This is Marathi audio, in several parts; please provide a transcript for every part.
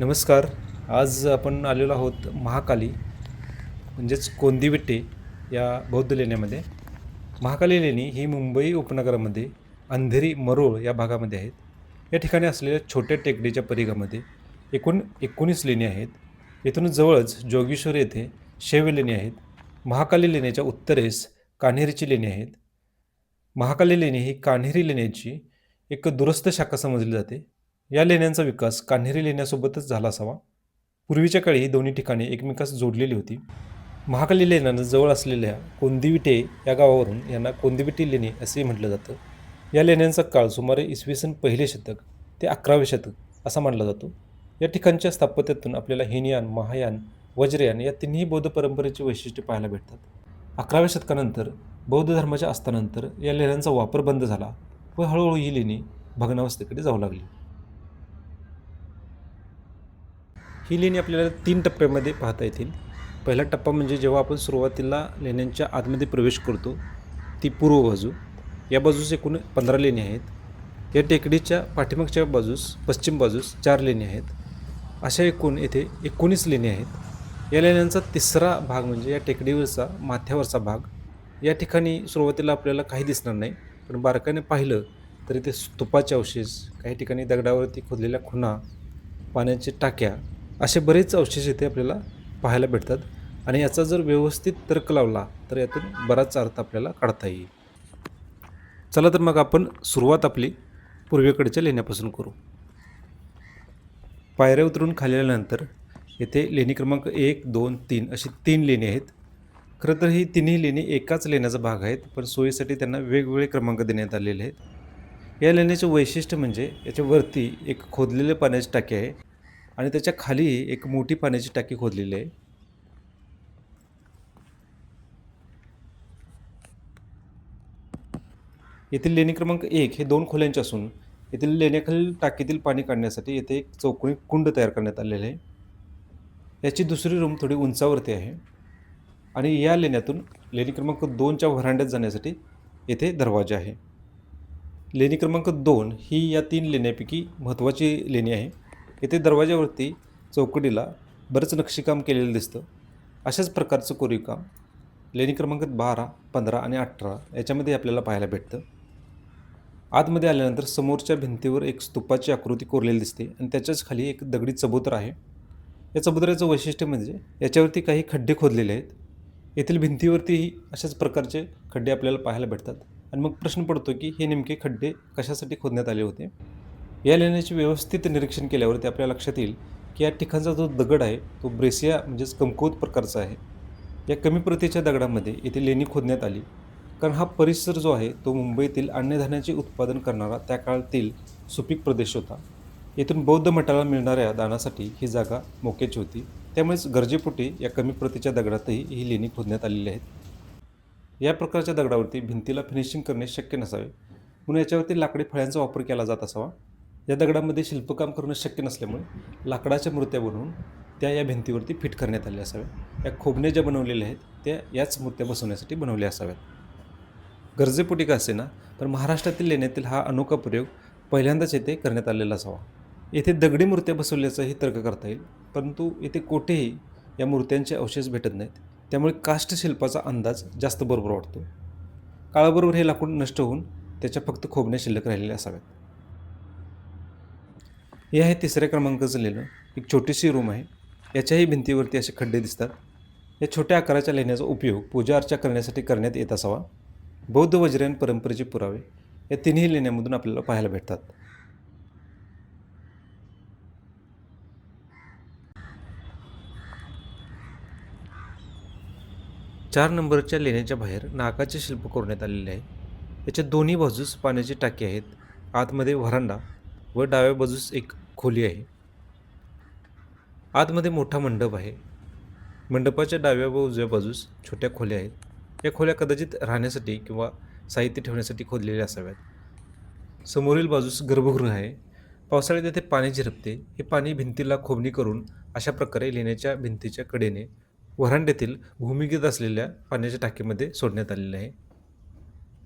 नमस्कार. आज आपण आलेलो आहोत महाकाली म्हणजेच कोंदिविट्टे या बौद्ध लेण्यामध्ये. महाकाली लेणी ही मुंबई उपनगरामध्ये अंधेरी मरोळ या भागामध्ये आहेत. या ठिकाणी असलेल्या छोट्या टेकडीच्या परिघामध्ये एकूण एकोणीस लेणी आहेत. येथून जवळच जोगेश्वर येथे शैव लेणी आहेत. महाकाली लेण्याच्या उत्तरेस कान्हेरीची लेणी आहेत. महाकाली लेणी ही कान्हेरी लेण्याची एक दुरस्त शाखा समजली जाते. या लेण्यांचा विकास कान्हेरी लेण्यासोबतच झाला असावा. पूर्वीच्या काळी ही दोन्ही ठिकाणे एकमेकास जोडलेली होती. महाकाली लेण्यानं जवळ असलेल्या कोंदिविटे या गावावरून यांना कोंदिविटी लेणी असेही म्हटलं जातं. या लेण्यांचा काळ सुमारे इसवी सन पहिले शतक ते अकरावे शतक असा मानला जातो. या ठिकाणच्या स्थापत्यातून आपल्याला हिनयान महायान वज्रयान या तिन्ही बौद्ध परंपरेची वैशिष्ट्ये पाहायला भेटतात. अकराव्या शतकानंतर बौद्ध धर्माच्या अस्तानंतर या लेण्यांचा वापर बंद झाला व हळूहळू ही लेणी भग्नावस्थेकडे जाऊ लागली. ही लेणी आपल्याला तीन टप्प्यामध्ये पाहता येतील. पहिला टप्पा म्हणजे जेव्हा आपण सुरुवातीला लेण्यांच्या आतमध्ये प्रवेश करतो ती पूर्व बाजू. या बाजूस एकूण पंधरा लेणी आहेत. या टेकडीच्या पाठीमागच्या बाजूस पश्चिम बाजूस चार लेणी आहेत. अशा एकूण येथे एकोणीस लेणी आहेत. या लेण्यांचा तिसरा भाग म्हणजे या टेकडीवरचा माथ्यावरचा भाग. या ठिकाणी सुरुवातीला आपल्याला काही दिसणार नाही पण बारकाने पाहिलं तर इथे स्तूपाचे अवशेष काही ठिकाणी दगडावरती खोदलेल्या खुणा पाण्याच्या टाक्या असे बरेच अवशेष इथे आपल्याला पाहायला भेटतात. आणि याचा जर व्यवस्थित तर्क लावला तर यातून बराच अर्थ आपल्याला काढता येईल. चला तर मग आपण सुरुवात आपली पूर्वेकडच्या लेण्यापासून करू. पायऱ्या उतरून खाली आल्यानंतर येथे लेणी क्रमांक एक दोन तीन अशी तीन लेणी आहेत. खरं तर ही तिन्ही लेणी एकाच लेण्याचा भाग आहेत पण सोयीसाठी त्यांना वेगवेगळे क्रमांक देण्यात आलेले आहेत. या लेण्याचे वैशिष्ट्य म्हणजे याच्यावरती एक खोदलेले पाण्याची टाकी आहे. आणि त्याच्याखाली एक मोठी पाण्याची टाकी खोदलेली आहे. येथील लेणी क्रमांक एक हे दोन खोल्यांचे असून येथील लेण्याखालील टाकीतील पाणी काढण्यासाठी येथे एक चौकोनी कुंड तयार करण्यात आलेले आहे. याची दुसरी रूम थोडी उंचावरती आहे आणि या लेण्यातून लेणी क्रमांक दोनच्या व्हरांड्यात जाण्यासाठी येथे दरवाजा आहे. लेणी क्रमांक दोन ही या तीन लेण्यापैकी महत्त्वाची लेणी आहे. येथे दरवाज्यावरती चौकटीला बरंच नक्षीकाम केलेलं दिसतं. अशाच प्रकारचं कोरीवकाम लेणी क्रमांक बारा पंधरा आणि अठरा याच्यामध्ये आपल्याला पाहायला भेटतं. आतमध्ये आल्यानंतर समोरच्या भिंतीवर एक स्तूपाची आकृती कोरलेली दिसते आणि त्याच्याच खाली एक दगडी चबुतर आहे. या चबुतऱ्याचं वैशिष्ट्य म्हणजे याच्यावरती काही खड्डे खोदलेले आहेत. येथील भिंतीवरतीही अशाच प्रकारचे खड्डे आपल्याला पाहायला भेटतात. आणि मग प्रश्न पडतो की हे नेमके खड्डे कशासाठी खोदण्यात आले होते? या लेण्याचे व्यवस्थित निरीक्षण केल्यावरती आपल्या लक्षात येईल की या ठिकाणचा जो दगड आहे तो ब्रेसिया म्हणजेच कमकुवत प्रकारचा आहे. या कमी प्रतीच्या दगडामध्ये येथे लेणी खोदण्यात आली. कारण हा परिसर जो आहे तो मुंबईतील अन्नधान्याचे उत्पादन करणारा त्या काळातील सुपीक प्रदेश होता. येथून बौद्ध मठाला मिळणाऱ्या दानासाठी ही जागा मोक्याची होती. त्यामुळेच गरजेपोटी या कमी प्रतीच्या दगडातही ही लेणी खोदण्यात आलेली आहेत. या प्रकारच्या दगडावरती भिंतीला फिनिशिंग करणे शक्य नसावे. म्हणून याच्यावरती लाकडी फळ्यांचा वापर केला जात असावा. या दगडामध्ये शिल्पकाम करणं शक्य नसल्यामुळे लाकडाच्या मूर्त्या बनवून त्या या भिंतीवरती फिट करण्यात आल्या असाव्या या खोबण्या ज्या बनवलेल्या आहेत त्या याच मूर्त्या बसवण्यासाठी बनवल्या असाव्यात. गरजेपोटी का असे ना पण महाराष्ट्रातील लेण्यातील हा अनोखा प्रयोग पहिल्यांदाच येथे करण्यात आलेला असावा. येथे दगडी मूर्त्या बसवल्याचाही तर्क करता येईल परंतु येथे कोठेही या मूर्त्यांचे अवशेष भेटत नाहीत. त्यामुळे काष्ठशिल्पाचा अंदाज जास्त बरोबर वाटतो काळाबरोबर हे लाकूड नष्ट होऊन त्याच्या फक्त खोबण्या शिल्लक राहिलेल्या असाव्यात. हे आहे तिसऱ्या क्रमांकाचं लिहिलं एक छोटीशी रूम आहे. याच्याही भिंतीवरती असे खड्डे दिसतात. या छोट्या आकाराच्या लेण्याचा उपयोग पूजा अर्चा करण्यासाठी करण्यात येत असावा. बौद्ध वज्रयान परंपरेचे पुरावे या तिन्ही लेण्यामधून आपल्याला पाहायला भेटतात. चार नंबरच्या लेण्याच्या बाहेर नाकाचे शिल्प कोरण्यात आलेले आहे. याच्या दोन्ही बाजूस पाण्याची टाकी आहेत. आतमध्ये व्हरांडा व डाव्या बाजूस एक खोली आहे. आतमध्ये मोठा मंडप आहे. मंडपाच्या डाव्या व उजव्या बाजूस छोट्या खोल्या आहेत. या खोल्या कदाचित राहण्यासाठी किंवा साहित्य ठेवण्यासाठी खोदलेल्या असाव्यात. समोरील बाजूस गर्भगृह आहे. पावसाळ्यात येथे पाणी झिरपते. हे पाणी भिंतीला खोबणी करून अशा प्रकारे लेण्याच्या भिंतीच्या कडेने वरांड्यातील भूमिगत असलेल्या पाण्याच्या टाकीमध्ये सोडण्यात आलेले आहे.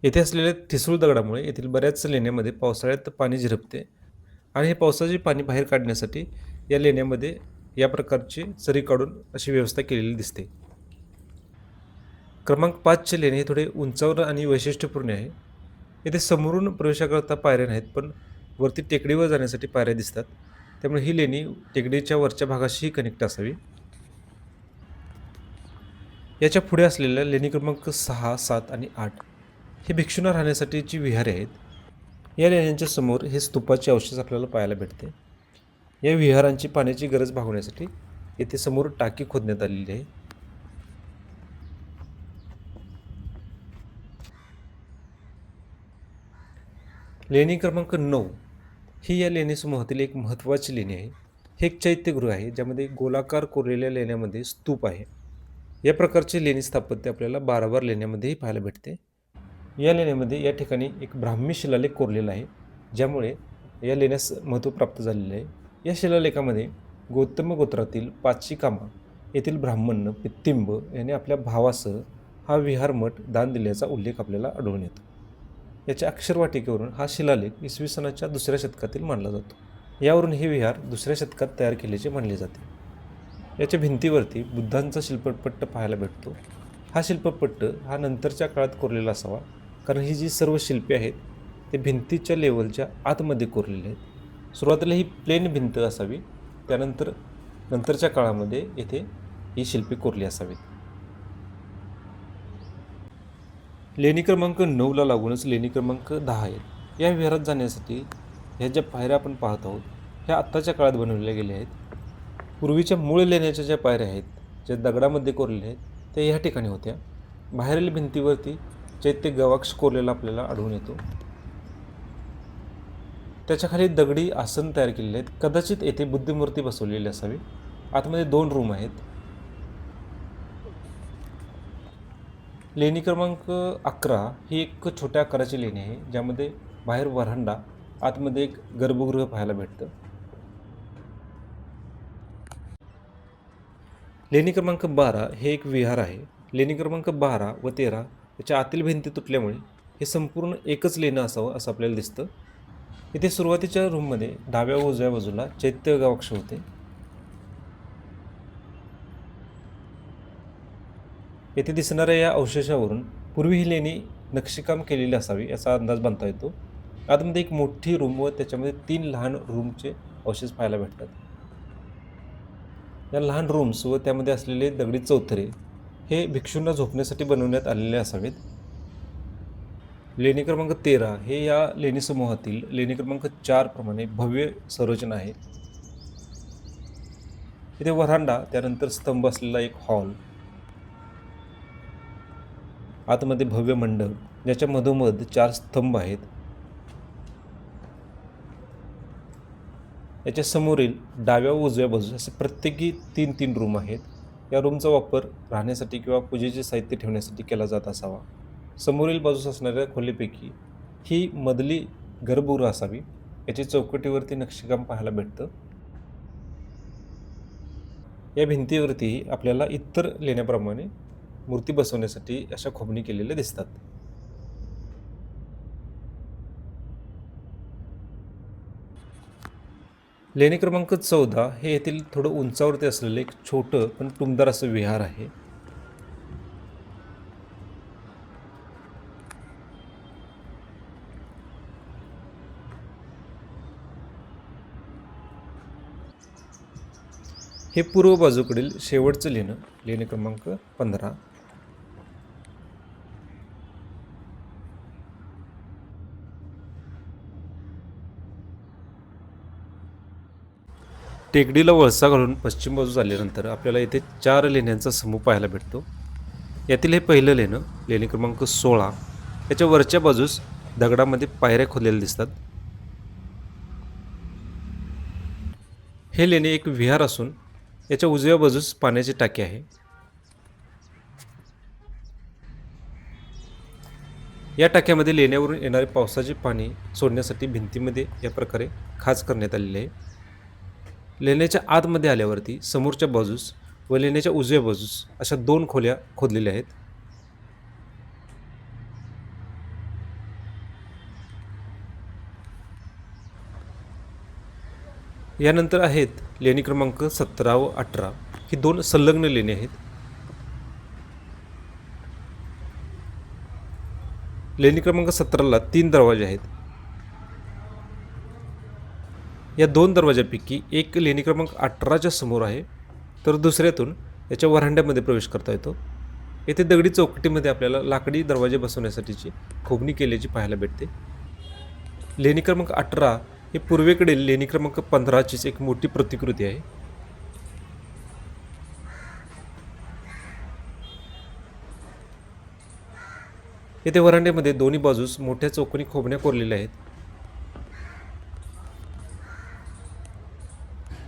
येथे असलेल्या ठिसूळ दगडामुळे येथील बऱ्याच लेण्यामध्ये पावसाळ्यात पाणी झिरपते. आणि हे पावसाचे पाणी बाहेर काढण्यासाठी या लेण्यामध्ये या प्रकारची सरी काढून अशी व्यवस्था केलेली दिसते. क्रमांक पाचचे लेणे हे थोडे उंचावर आणि वैशिष्ट्यपूर्ण आहे. येथे समोरून प्रवेशाकरता पायऱ्या नाहीत पण वरती टेकडीवर जाण्यासाठी पायऱ्या दिसतात. त्यामुळे ही लेणी टेकडीच्या वरच्या भागाशीही कनेक्ट असावी. याच्यापुढे असलेल्या लेणी क्रमांक सहा सात आणि आठ हे भिक्षूंना राहण्यासाठीची विहारे आहेत. या लेण्यांच्या समोर हे स्तूपाचे अवशेष आपल्याला पाहायला भेटते. या विहारांची पाण्याची गरज भागवण्यासाठी येथे समोर टाकी खोदण्यात आलेली आहे. लेणी क्रमांक नऊ ही या लेणी समूहातील एक महत्त्वाची लेणी आहे. हे एक चैत्यगृह आहे ज्यामध्ये गोलाकार कोरलेल्या लेण्यामध्ये स्तूप आहे. या प्रकारचे लेणी स्थापत्य आपल्याला बाराबार लेण्यामध्येही पाहायला भेटते. या लेण्यामध्ये या ठिकाणी एक ब्राह्मी शिलालेख कोरलेला आहे ज्यामुळे या लेण्यास महत्त्व प्राप्त झालेले आहे. या शिलालेखामध्ये गौतम गोत्रातील पाचिकामा येथील ब्राह्मण पित्तिंब याने आपल्या भावासह हा विहार मठ दान दिल्याचा उल्लेख आपल्याला आढळून येतो. याच्या अक्षरवाटिकेवरून हा शिलालेख इसवी सनाच्या दुसऱ्या शतकातील मानला जातो. यावरून हे विहार दुसऱ्या शतकात तयार केल्याचे मानले जाते. याच्या भिंतीवरती बुद्धांचा शिल्पपट्ट पाहायला भेटतो. हा शिल्पपट्ट हा नंतरच्या काळात कोरलेला असावा कारण ही जी सर्व शिल्पे आहेत ते भिंतीच्या लेवलच्या आतमध्ये कोरलेले आहेत. सुरुवातीला ही प्लेन भिंत असावी त्यानंतर नंतरच्या काळामध्ये येथे ही शिल्पे कोरली असावीत. लेणी क्रमांक नऊला लागूनच लेणी क्रमांक दहा आहेत. या विहारात जाण्यासाठी ह्या ज्या पायऱ्या आपण पाहत आहोत ह्या आत्ताच्या काळात बनवलेल्या गेल्या आहेत. पूर्वीच्या मूळ लेण्याच्या ज्या पायऱ्या आहेत ज्या दगडामध्ये कोरलेल्या आहेत त्या ह्या ठिकाणी होत्या. बाहेरील भिंतीवरती चैत्य गवाक्ष कोरलेला आपल्याला आढळून येतो. त्याच्याखाली दगडी आसन तयार केलेले आहेत. कदाचित येथे बुद्धिमूर्ती बसवलेली असावी. आतमध्ये दोन रूम आहेत. लेणी क्रमांक अकरा ही एक छोट्या आकाराची लेणी आहे ज्यामध्ये बाहेर वरांडा आतमध्ये एक गर्भगृह पाहायला भेटतं. लेणी क्रमांक बारा हे एक विहार आहे. लेणी क्रमांक बारा व तेरा याच्या आतील भिंती तुटल्यामुळे हे संपूर्ण एकच लेणं असावं असं आपल्याला दिसतं. इथे सुरुवातीच्या रूममध्ये डाव्या व उजव्या बाजूला चैत्य गवाक्ष होते. येथे दिसणाऱ्या या अवशेषावरून पूर्वी ही लेणी नक्षीकाम केलेली असावी याचा अंदाज बांधता येतो. आतमध्ये एक मोठी रूम व त्याच्यामध्ये तीन लहान रूमचे अवशेष पाहायला भेटतात. या लहान रूम्स व त्यामध्ये असलेले दगडी चौथरे हे भिक्षूंना झोपण्यासाठी बनवण्यात आलेले असावेत. लेणी क्रमांक तेरा हे या लेणी समूहातील लेणी क्रमांक चार प्रमाणे भव्य संरचना आहे. इथे वरांडा त्यानंतर स्तंभ असलेला एक हॉल आतमध्ये भव्य मंडप ज्याच्या मधोमध चार स्तंभ आहेत. याच्या समोरील डाव्या व उजव्या बाजूस असे प्रत्येकी तीन तीन रूम आहेत. या रूमचा वापर राहण्यासाठी किंवा पूजेचे साहित्य ठेवण्यासाठी केला जात असावा. समोरील बाजूस असणाऱ्या खोलीपैकी ही मधली गर्भगृह असावी याची चौकटीवरती नक्षीकाम पाहायला भेटतं. या भिंतीवरती आपल्याला इतर लेण्याप्रमाणे मूर्ती बसवण्यासाठी अशा खोबणी केलेल्या दिसतात. लेणी क्रमांक चौदा हे येथील थोडं उंचावरती असलेलं एक छोटं पण टुमदार असं विहार आहे. हे पूर्व बाजूकडील शेवटचं लेणं लेणी क्रमांक पंधरा. टेकडीला वळसा घालून पश्चिम बाजूस आल्यानंतर आपल्याला इथे चार लेण्यांचा समूह पाहायला भेटतो. यातील हे पहिलं लेणं लेणी क्रमांक सोळा याच्या वरच्या बाजूस दगडामध्ये पायऱ्या खोदलेल्या दिसतात. हे लेणे एक विहार असून याच्या उजव्या बाजूस पाण्याची टाकी आहे. या टाक्यामध्ये लेण्यावरून येणारे पावसाचे पाणी सोडण्यासाठी भिंतीमध्ये या प्रकारे खाच करण्यात आलेले आहे. लेण्याच्या आतमध्ये आल्यावरती समोरच्या बाजूस व लेण्याच्या उजव्या बाजूस अशा दोन खोल्या खोदलेल्या आहेत. यानंतर आहेत लेणी क्रमांक सतरा व अठरा. ही दोन संलग्न लेणी आहेत. लेणी क्रमांक सतराला तीन दरवाजे आहेत. या दोन दरवाजापैकी एक लेणी क्रमांक अठराच्या समोर आहे तर दुसऱ्यातून याच्या वरांड्यामध्ये प्रवेश करता येतो. येथे दगडी चौकटीमध्ये आपल्याला लाकडी दरवाजे बसवण्यासाठीची खोबणी केल्याची पाहायला भेटते. लेणी क्रमांक अठरा हे पूर्वेकडील लेणी क्रमांक पंधराचीच एक मोठी प्रतिकृती आहे. येथे वरांड्यामध्ये दोन्ही बाजूस मोठ्या चौकोनी खोबण्या कोरलेल्या आहेत.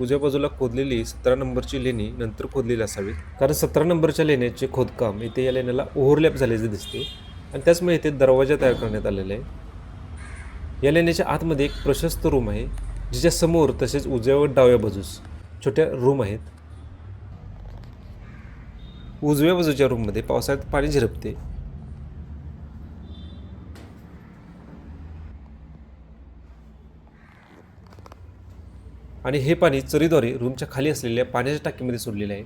उजव्या बाजूला खोदलेली सतरा नंबरची लेणी नंतर खोदलेली असावी. कारण सतरा नंबरच्या लेण्याचे खोदकाम इथे या लेण्याला ओव्हरलॅप झाल्याचे दिसते. आणि त्याचमुळे इथे दरवाजा तयार करण्यात आलेला आहे. या लेण्याच्या आतमध्ये एक प्रशस्त रूम आहे. जिच्या समोर तसेच उजव्या व डाव्या बाजूस छोट्या रूम आहेत. उजव्या बाजूच्या रूममध्ये पावसाळ्यात पाणी झिरपते. आणि हे पाणी चरीद्वारे रूमच्या खाली असलेल्या पाण्याच्या टाकीमध्ये सोडलेले आहे.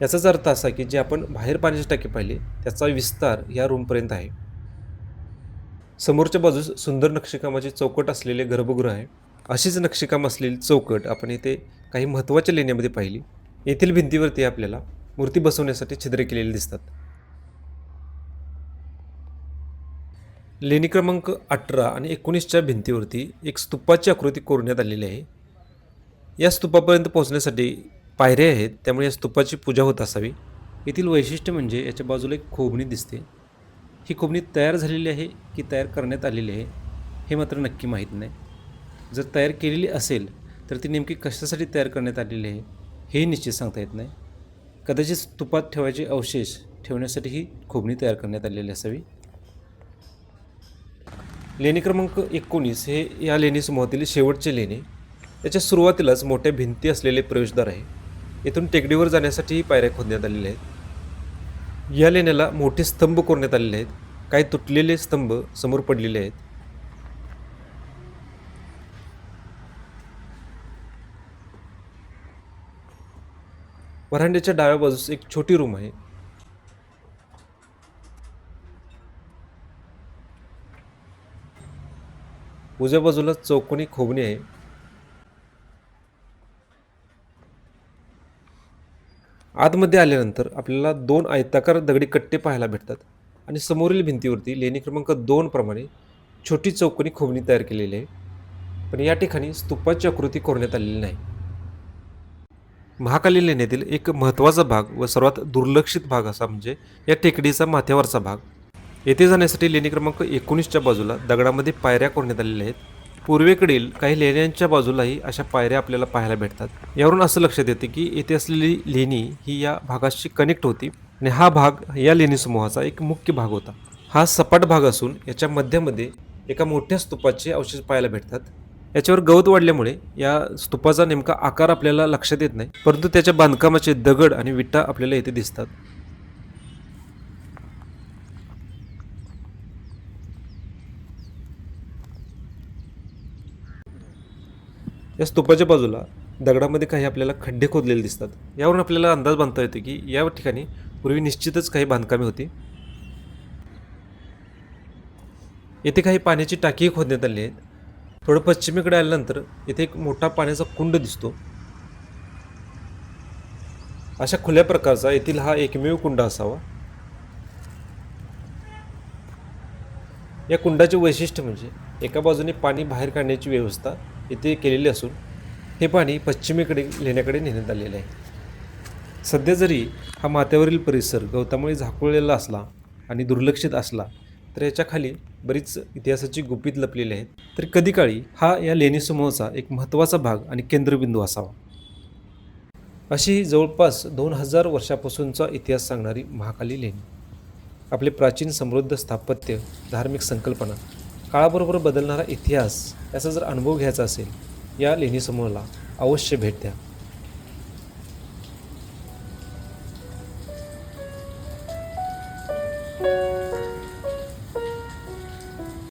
याचाच अर्थ असा की जे आपण बाहेर पाण्याची टाकी पाहिले त्याचा विस्तार या रूमपर्यंत आहे. समोरच्या बाजूस सुंदर नक्षीकामाचे चौकट असलेले गर्भगृह आहे. अशीच नक्षीकाम असलेली चौकट आपण इथे काही महत्त्वाच्या लेण्यामध्ये पाहिली. येथील भिंतीवरती आपल्याला मूर्ती बसवण्यासाठी छिद्रे केलेले दिसतात. लेणी क्रमांक अठरा आणि एकोणीसच्या भिंतीवरती एक स्तूपाची आकृती कोरण्यात आलेली आहे. या स्तूपापर्यंत पोहोचण्यासाठी पायऱ्या आहेत त्यामुळे या स्तूपाची पूजा होत असावी. येथील वैशिष्ट्य म्हणजे याच्या बाजूला एक खोबणी दिसते. ही खोबणी तयार झालेली आहे की तयार करण्यात आलेली आहे हे मात्र नक्की माहीत नाही. जर तयार केलेली असेल तर ती नेमकी कशासाठी तयार करण्यात आलेली आहे हेही निश्चित सांगता येत नाही. कदाचित स्तूपात ठेवायचे अवशेष ठेवण्यासाठी ही खोबणी तयार करण्यात आलेली असावी. लेणी क्रमांक एकोणीस हे या लेणी समूहातील शेवटचे लेणे. याच्या सुरुवातीलाच मोठ्या भिंती असलेले प्रवेशद्वार आहे. येथून टेकडीवर जाण्यासाठीही पायऱ्या खोदण्यात आलेल्या आहेत. या लेण्याला मोठे स्तंभ कोरण्यात आलेले आहेत. काही तुटलेले स्तंभ समोर पडलेले आहेत. वरांड्याच्या डाव्या बाजूस एक छोटी रूम आहे. उजव्या बाजूला चौकोनी खोबणी आहे. आतमध्ये आल्यानंतर आपल्याला दोन आयताकार दगडी कट्टे पाहायला भेटतात आणि समोरील भिंतीवरती लेणी क्रमांक दोन प्रमाणे छोटी चौकोनी खोबणी तयार केलेली आहे. पण या ठिकाणी स्तूपाची आकृती कोरण्यात आलेली नाही. महाकाली लेण्यातील एक महत्त्वाचा भाग व सर्वात दुर्लक्षित भाग असा म्हणजे या टेकडीचा माथ्यावरचा भाग. येथे जाण्यासाठी लेणी क्रमांक एकोणीसच्या बाजूला दगडामध्ये पायऱ्या कोरण्यात आलेल्या आहेत. पूर्वेकडील काही लेण्यांच्या बाजूलाही अशा पायऱ्या आपल्याला पाहायला भेटतात. यावरून असं लक्षात येते की येथे असलेली लेणी ही या भागाशी कनेक्ट होती आणि हा भाग या लेणी समूहाचा एक मुख्य भाग होता. हा सपाट भाग असून याच्या मध्यामध्ये एका मोठ्या स्तूपाचे अवशेष पाहायला भेटतात. याच्यावर गवत वाढल्यामुळे या स्तूपाचा नेमका आकार आपल्याला लक्षात येत नाही परंतु त्याच्या बांधकामाचे दगड आणि विटा आपल्याला येथे दिसतात. या स्तूपाच्या बाजूला दगडामध्ये काही आपल्याला खड्डे खोदलेले दिसतात. यावरून आपल्याला अंदाज बांधता येतो की या ठिकाणी पूर्वी निश्चितच काही बांधकामे होती. येथे काही पाण्याची टाकीही खोदण्यात आली आहेत. थोडं पश्चिमेकडे आल्यानंतर येथे एक मोठा पाण्याचा कुंड दिसतो. अशा खुल्या प्रकारचा येथील हा एकमेव कुंड असावा. या कुंडाचे वैशिष्ट्य म्हणजे एका बाजूने पाणी बाहेर काढण्याची व्यवस्था इथे केलेली असून हे पाणी पश्चिमेकडे लेण्याकडे नेण्यात आलेले आहे. सध्या जरी हा माथ्यावरील परिसर गवतामुळे झाकुळलेला असला आणि दुर्लक्षित असला तर याच्या खाली बरीच इतिहासाची गुपित लपलेली आहेत. तर कधी काळी हा या लेणी समूहाचा एक महत्त्वाचा भाग आणि केंद्रबिंदू असावा? अशी ही जवळपास दोन हजार वर्षापासूनचा इतिहास सांगणारी महाकाली लेणी आपले प्राचीन समृद्ध स्थापत्य धार्मिक संकल्पना काळाबरोबर बदलणारा इतिहास याचा जर अनुभव घ्यायचा असेल या लेणी समूहाला अवश्य भेट द्या.